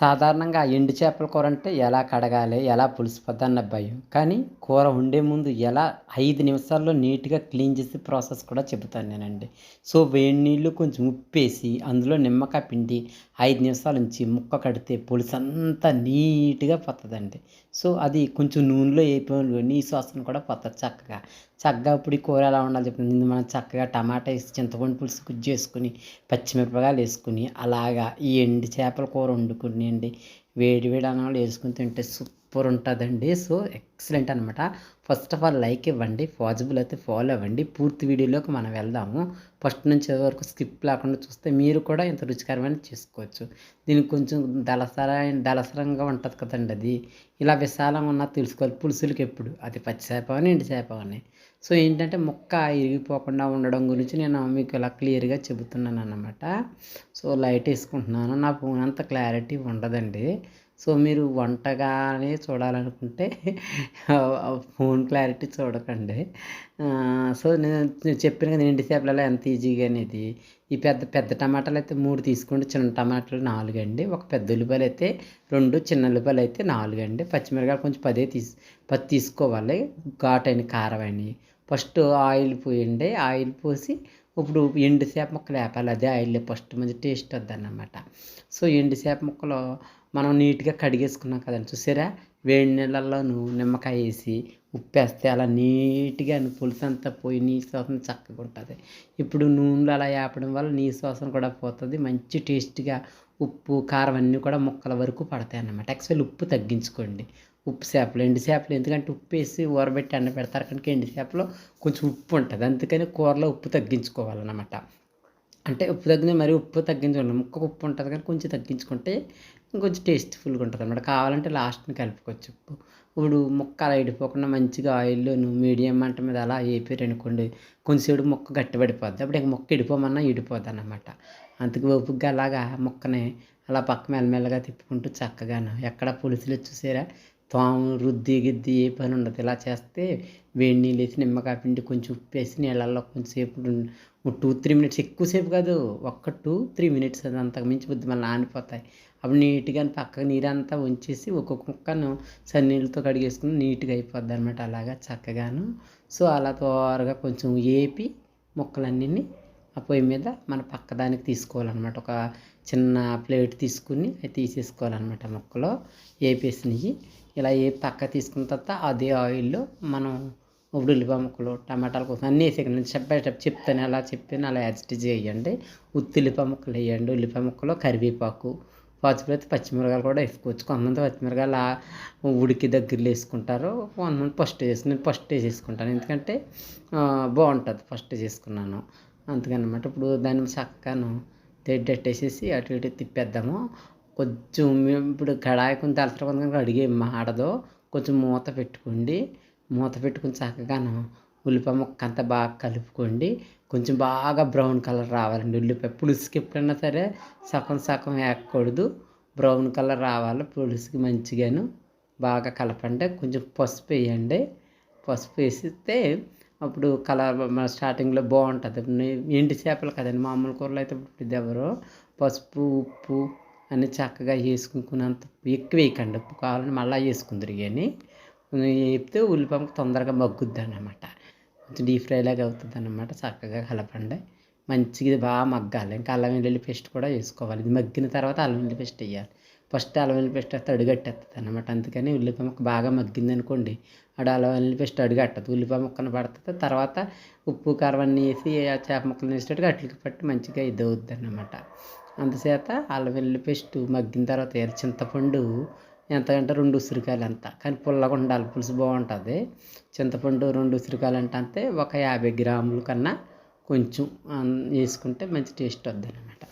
సాధారణంగా ఎండు చేపల కూర అంటే ఎలా కడగాలి ఎలా పులిసిపోద్ది అన్న భయం. కానీ కూర వండే ముందు ఎలా ఐదు నిమిషాల్లో నీట్గా క్లీన్ చేసే ప్రాసెస్ కూడా చెబుతాను నేనండి. సో వేడి నీళ్ళు కొంచెం ఉప్పేసి అందులో నిమ్మకాయ పిండి ఐదు నిమిషాల నుంచి ముక్క కడితే పులుసు అంతా నీట్గా పోతుందండి. సో అది కొంచెం నూనెలో వేపి నీ శ్వాసన కూడా పోతుంది చక్కగా. చక్కగా ఇప్పుడు ఈ కూర ఎలా ఉండాలి చెప్పింది మనం చక్కగా టమాటా వేసి చింతపండు పులుసు గుజ్జు వేసుకుని పచ్చిమిరపకాయలు వేసుకుని అలాగా ఈ ఎండు చేపల కూర వండుకుని అండి వేడి వేడి అన్నంలో వేసుకుని తింటే సూపర్ ఉంటుందండి. సో ఎక్సలెంట్ అనమాట ఫస్ట్ ఆఫ్ ఆల్ లైక్ ఇవ్వండి పాజిబుల్ అయితే ఫాలో అవ్వండి. పూర్తి వీడియోలోకి మనం వెళ్దాము. ఫస్ట్ నుంచి వరకు స్కిప్ లేకుండా చూస్తే మీరు కూడా ఇంత రుచికరమైన చేసుకోవచ్చు. దీనికి కొంచెం దళసర దళసరంగా ఉంటుంది కదండి అది. ఇలా విశాలంగా ఉన్న తెలుసుకోవాలి. పులుసులకి ఎప్పుడు? అది పచ్చి చేప అని ఎండు చేప అని. సో ఏంటంటే ముక్క ఇరిగిపోకుండా ఉండడం గురించి నేను మీకు ఇలా క్లియర్గా చెబుతున్నాను అన్నమాట సో లైట్ వేసుకుంటున్నాను. నా ఫోన్ అంత క్లారిటీ ఉండదండి. సో మీరు వంటగానే చూడాలనుకుంటే ఫోన్ క్లారిటీ చూడకండి. సో నేను చెప్పిన కదా ఎండి చేపలలో ఎంత ఈజీగా అనేది. ఈ పెద్ద పెద్ద టమాటాలు అయితే మూడు తీసుకోండి. చిన్న టమాటాలు నాలుగు అండి ఒక పెద్ద ఉల్లిపాయలు అయితే రెండు చిన్న ఉల్లిపాయలు అయితే నాలుగు అండి పచ్చిమిరకాయలు కొంచెం పదే తీసి పది తీసుకోవాలి. ఘాటైన కారం అని. ఫస్ట్ ఆయిల్ పోయండి ఆయిల్ పోసి ఇప్పుడు ఎండు చేప ముక్కలు వేపాలి అదే ఆయిల్లో ఫస్ట్ మంచి టేస్ట్ వద్దన్నమాట. సో ఎండు చేప ముక్కలు మనం నీట్గా కడిగేసుకున్నాం కదండి చూసారా? వేడి నీళ్ళల్లోనూ నిమ్మకాయ వేసి ఉప్పు వేస్తే అలా నీట్గా పులుసు అంతా పోయి నీ శ్వాసన చక్కగా ఉంటుంది. ఇప్పుడు నూనెలో అలా వేపడం వల్ల నీ శ్వాసన కూడా పోతుంది మంచి టేస్ట్గా ఉప్పు కారం అన్నీ కూడా ముక్కల వరకు పడతాయి అన్నమాట యాక్చువల్ ఉప్పు తగ్గించుకోండి. ఉప్పు చేపలు ఎండు చేపలు. ఎందుకంటే ఉప్పు వేసి ఊరబెట్టి అన్న పెడతారు కనుక ఎండు చేపలో కొంచెం ఉప్పు ఉంటుంది. అందుకని కూరలో ఉప్పు తగ్గించుకోవాలన్నమాట. అంటే ఉప్పు తగ్గిన మరి ఉప్పు తగ్గించుకోండి. ముక్కకు ఉప్పు ఉంటుంది కానీ కొంచెం తగ్గించుకుంటే ఇంకొంచెం టేస్ట్ఫుల్గా ఉంటుంది అనమాట కావాలంటే లాస్ట్ని కలుపుకోవచ్చు. ఉప్పు ఇప్పుడు ముక్క అలా ఇడిపోకుండా మంచిగా ఆయిల్లోను మీడియం మంట మీద అలా వేపారు అనుకోండి కొంచెంసేపు ముక్క గట్టిపడిపోద్ది. అప్పుడు ఇంక ముక్క ఇడిపోమన్నా ఇడిపోద్ది అనమాట అందుకు ఓపికగా అలాగా ముక్కని అలా పక్క మెల్లమెల్లగా తిప్పుకుంటూ చక్కగాను ఎక్కడ పులుసులు చూసారా తోము రుద్ది గిద్ది ఏ పని ఉండదు. ఇలా చేస్తే వేడి నీళ్ళు వేసి నిమ్మకాయ పిండి కొంచెం ఉప్పు వేసి నీళ్ళల్లో కొంచెంసేపు టూ త్రీ మినిట్స్ ఎక్కువసేపు కాదు ఒక్క టూ త్రీ మినిట్స్ అది అంతకు మించి బుద్ధి మళ్ళీ నానిపోతాయి అప్పుడు నీట్గా పక్కకు నీరంతా ఉంచేసి ఒక్కొక్క ముక్కను సన్నీళ్ళతో కడిగేసుకుని నీట్గా అయిపోద్ది అనమాట అలాగా చక్కగాను. సో అలా త్వరగా కొంచెం ఏపి ముక్కలన్నీ ఆ పొయ్యి మీద మన పక్కదానికి తీసుకోవాలన్నమాట. ఒక చిన్న ప్లేట్ తీసుకుని అవి తీసేసుకోవాలన్నమాట ముక్కలో. వేపేసినవి ఇలా ఏ పక్క తీసుకున్న తర్వాత అదే ఆయిల్లో మనం ఇప్పుడు ఉల్లిపాయ ముక్కలు టమాటాల కోసం అన్నీ వేసేయండి స్టెప్ బై స్టెప్ చెప్తాను. అలా చెప్తాను. అలా యాజిటేజ్ చేయండి. ఉత్తి ఉల్లిపాయ ముక్కలు వేయండి. ఉల్లిపాయ ముక్కలు కరివేపాకు పచ్చిమిరపతి పచ్చిమిరకాయలు కూడా వేసుకోవచ్చు. కొంతమంది పచ్చిమిరకాయలు ఉడికి దగ్గరలో వేసుకుంటారు. కొంతమంది ఫస్ట్ వేసి నేను ఫస్ట్ వేసేసుకుంటాను. ఎందుకంటే బాగుంటుంది. ఫస్ట్ చేసుకున్నాను. అందుకనమాట. ఇప్పుడు దాన్ని చక్కగాను తెడ్డెట్టేసేసి అటు ఇటు తిప్పేద్దాము. కొంచెం ఇప్పుడు కడాయి కొంచెం తలసర కొంత అడిగే మాడదు కొంచెం మూత పెట్టుకోండి. మూత పెట్టుకుని చక్కగాను ఉల్లిపాయ ముక్క అంతా బాగా కలుపుకోండి. కొంచెం బాగా బ్రౌన్ కలర్ రావాలండి. ఉల్లిపాయ పులుసుకి ఎప్పుడైనా సరే సగం సగం వేయకూడదు. బ్రౌన్ కలర్ రావాలి. పులుసుకి మంచిగాను బాగా కలపండి. కొంచెం పసుపు వేయండి. పసుపు వేసిస్తే అప్పుడు కలర్ స్టార్టింగ్లో బాగుంటుంది. ఎండి చేపలు కదండి. మామూలు కూరలు అయితే ఇప్పుడు ఎవరు? పసుపు ఉప్పు అన్నీ చక్కగా వేసుకున్నంత ఎక్కువ వేయకండి. ఉప్పు కావాలని మళ్ళీ వేసుకుందరు కానీ వేపితే ఉల్లిపాయ తొందరగా మగ్గుద్ది అనమాట కొంచెం డీప్ ఫ్రై లాగా అవుతుంది అన్నమాట చక్కగా కలపండి. మంచిగా ఇది బాగా మగ్గాలి. ఇంకా అల్లం వెల్లుల్లి పేస్ట్ కూడా వేసుకోవాలి. ఇది మగ్గిన తర్వాత అల్లం వెల్లుల్లి పేస్ట్ వేయాలి. ఫస్ట్ అల్లం వెల్లుల్లి పేస్ట్ వేస్తే అడుగట్టేస్తుంది అనమాట అందుకని ఉల్లిపాయ ముక్క బాగా మగ్గింది అనుకోండి అడు అల్లం వెల్లుల్లి పేస్ట్ అడుగట్టదు. ఉల్లిపాయ ముక్కను పడుతుంది. తర్వాత ఉప్పు కారం అన్నీ వేసి ఆ చేప ముక్కలు వేసేటట్టుగా అట్లకి పట్టి మంచిగా ఇది అవుద్ది అనమాట అందుచేత అల్లం వెల్లుల్లి పేస్ట్ మగ్గిన తర్వాత వేయాలి చింతపండు ఎంతకంటే రెండు ఉసిరికాయలు అంత. కానీ పుల్లగా ఉండాలి పులుసు బాగుంటుంది. చింతపండు రెండు ఉసిరికాయలు అంటే అంతే ఒక యాభై గ్రాముల కన్నా కొంచెం వేసుకుంటే మంచి టేస్ట్ వద్ది అనమాట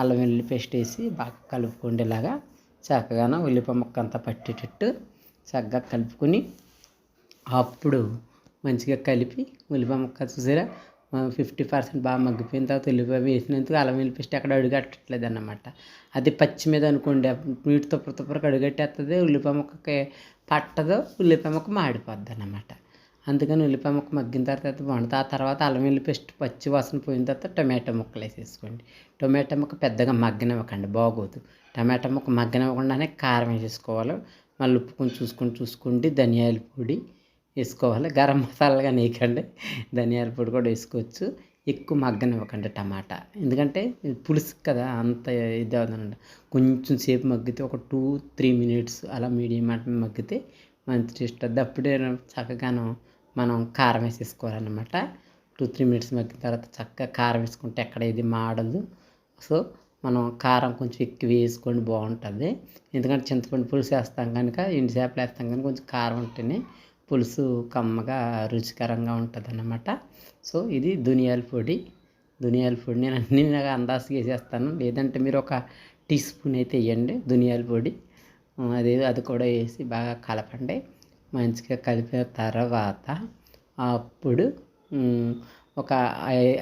అల్లం వెల్లుల్లి పేస్ట్ వేసి బాగా కలుపుకుండేలాగా చక్కగాన చక్కగాను ఉల్లిపాయ ముక్క అంతా పట్టేటట్టు చక్కగా కలుపుకొని అప్పుడు మంచిగా కలిపి ఉల్లిపాయ ముక్క చూసారా? ఫిఫ్టీ పర్సెంట్ బాగా మగ్గిపోయిన తర్వాత ఉల్లిపాయ వేసినందుకు అల్లం వెల్లుల్లి పేస్ట్ అక్కడ అడుగట్టట్లేదు అన్నమాట అది పచ్చి మీద అనుకోండి నీటితో పురతపురకు అడుగట్టేస్తుంది ఉల్లిపాయ ముక్కకి పట్టదు ఉల్లిపాయ ముక్క మాడిపోద్ది అన్నమాట అందుకని ఉల్లిపాయ ముక్క మగ్గిన తర్వాత వండుతా ఆ తర్వాత అల్లం వెల్లుల్లి పేస్ట్ పచ్చి వాసన పోయిన తర్వాత టొమాటో ముక్కలు వేసేసుకోండి. టొమాటో ముక్క పెద్దగా మగ్గనివ్వకండి బాగోదు. టమాటా ముక్క మగ్గనివ్వకుండానే కారం వేసేసుకోవాలి. మళ్ళీ ఉప్పు కొంచెం చూసుకొని చూసుకోండి ధనియాల పొడి వేసుకోవాలి. గరం మసాలాగా వేయకండి ధనియాల పొడి కూడా వేసుకోవచ్చు. ఎక్కువ మగ్గనివ్వకండి టమాటా. ఎందుకంటే పులుసు కదా అంత ఇది అవుతుందండి. కొంచెం సేపు మగ్గితే ఒక టూ త్రీ మినిట్స్ అలా మీడియం మటన్ మగ్గితే మంచి టేస్ట్ వద్ద అప్పుడే చక్కగాను మనం కారం వేసేసుకోవాలన్నమాట. టూ త్రీ మినిట్స్ మగ్గిన తర్వాత చక్కగా కారం వేసుకుంటే ఎక్కడ ఇది మాడదు. సో మనం కారం కొంచెం ఎక్కువ వేసుకొని బాగుంటుంది. ఎందుకంటే చింతపండు పులుసు వేస్తాం కనుక ఎండు చేపలు వేస్తాం కనుక కొంచెం కారం ఉంటేనే పులుసు కమ్మగా రుచికరంగా ఉంటుంది అన్నమాట సో ఇది ధనియాల పొడి. ధనియాల పొడి నేను అన్ని అందాజుగా వేసేస్తాను. లేదంటే మీరు ఒక టీ స్పూన్ అయితే వేయండి ధనియాల పొడి. అది అది కూడా వేసి బాగా కలపండి. మంచిగా కలిపిన తర్వాత అప్పుడు ఒక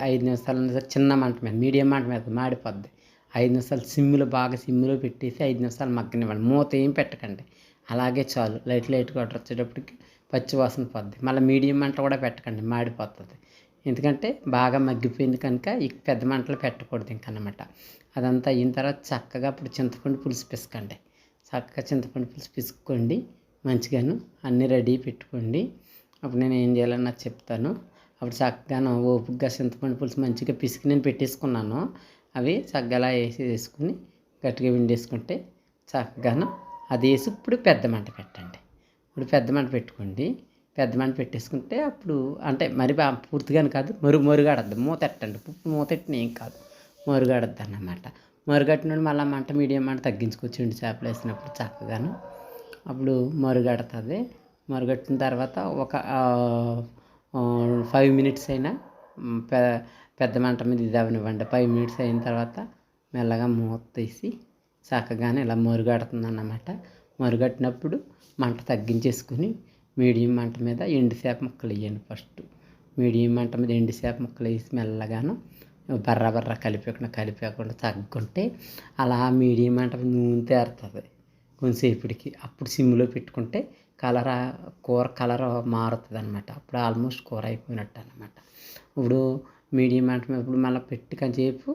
ఐదు నిమిషాలు చిన్న మంట మీద మీడియం మంట మీద మాడిపోద్ది. ఐదు నిమిషాలు సిమ్లో బాగా సిమ్లో పెట్టేసి ఐదు నిమిషాలు మగ్గనివ్వండి. మూత ఏం పెట్టకండి. అలాగే చాలు. లైట్ లైట్గా వచ్చేటప్పటికి పచ్చివాసన పోద్ది. మళ్ళీ మీడియం మంట కూడా పెట్టకండి మాడిపోతుంది. ఎందుకంటే బాగా మగ్గిపోయింది కనుక ఈ పెద్ద మంటలు పెట్టకూడదు ఇంకనమాట అదంతా అయిన తర్వాత చక్కగా అప్పుడు చింతపండు పులుసు పిసకండి. చక్కగా చింతపండు పులుసు పిసుక్కోండి మంచిగాను అన్నీ రెడీ పెట్టుకోండి. అప్పుడు నేను ఏం చేయాలన్నా చెప్తాను. అప్పుడు చక్కగా ఓపుగ్గా చింతపండు పులుసు మంచిగా పిసికి నేను పెట్టేసుకున్నాను. అవి చక్కగా వేసి వేసుకుని గట్టిగా విండేసుకుంటే చక్కగాను అది వేసి ఇప్పుడు పెద్ద మంట పెట్టండి. ఇప్పుడు పెద్ద మంట పెట్టుకోండి. పెద్ద మంట పెట్టేసుకుంటే అప్పుడు అంటే మరి పూర్తిగానే కాదు మరుగు మరుగాడద్దు. మూత ఎట్టండి ఉప్పు మూత ఏం కాదు. మరుగాడద్దు అన్నమాట మరుగట్టినప్పుడు మళ్ళీ మంట మీడియం మంట తగ్గించుకోవచ్చు ఎండు చేపలు వేసినప్పుడు చక్కగాను. అప్పుడు మరుగడుతుంది. మరుగట్టిన తర్వాత ఒక ఫైవ్ మినిట్స్ అయినా పె పెద్ద మంట మీద ఇది అవనివ్వండి. ఫైవ్ మినిట్స్ అయిన తర్వాత మెల్లగా మూత తీసి చక్కగానే ఇలా మరుగడుతుంది అన్నమాట మరుగట్టినప్పుడు మంట తగ్గించేసుకుని మీడియం మంట మీద ఎండుసేప ముక్కలు వేయండి ఫస్ట్. మీడియం మంట మీద ఎండుసేప ముక్కలు వేసి మెల్లగాను బర్ర బర్ర కలిపేకుండా కలిపేకుండా తగ్గుంటే అలా మీడియం మంట మీద నూనె తేరుతుంది కొంచెంసేపటికి అప్పుడు సిమ్లో పెట్టుకుంటే కలర్ కూర కలర్ మారుతుంది అనమాట అప్పుడు ఆల్మోస్ట్ కూర అయిపోయినట్టు అనమాట ఇప్పుడు మీడియం మంట మీద ఇప్పుడు మళ్ళీ పెట్టి కాసేపు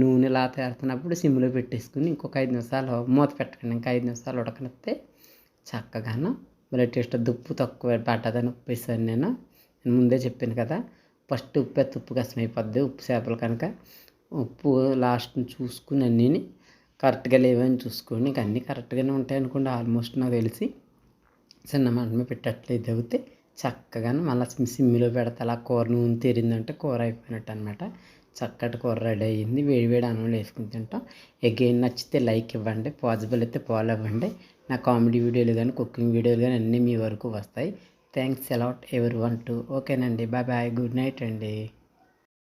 నూనె ఇలా తేరుతున్నప్పుడు సిమ్లో పెట్టేసుకుని ఇంకొక ఐదు నిమిషాలు మూత పెట్టకండి. ఇంకా ఐదు నిమిషాలు ఉడకనిస్తే చక్కగాను మళ్ళీ టేస్ట్ దుప్పు తక్కువ పట్టదని ఉప్పు వేసాను నేను. నేను ముందే చెప్పాను కదా ఫస్ట్ ఉప్పు ఎత్తే ఉప్పు కష్టం అయిపోద్ది ఉప్పు చేపలు కనుక. ఉప్పు లాస్ట్ని చూసుకుని అన్నీ కరెక్ట్గా లేవని చూసుకొని ఇంక అన్నీ కరెక్ట్గానే ఉంటాయి అనుకోండి ఆల్మోస్ట్ నాకు తెలిసి. చిన్న మంటమే పెట్టట్లేదు అవుతే చక్కగాను మళ్ళీ సిమ్మిలో పెడితే అలా కూర నూనె తెరిందంటే కూర అయిపోయినట్టు అనమాట చక్కటి కూర రెడీ అయ్యింది. వేడి వేడి అన్నంలో వేసుకుని తింటాం. ఎగైన్ నచ్చితే లైక్ ఇవ్వండి. పాజిబుల్ అయితే ఫాలో అవ్వండి. నా కామెడీ వీడియోలు కానీ కుకింగ్ వీడియోలు కానీ అన్నీ మీ వరకు వస్తాయి. Thanks a lot every one too. ఓకేనండి. Bye bye. గుడ్ నైట్ అండి.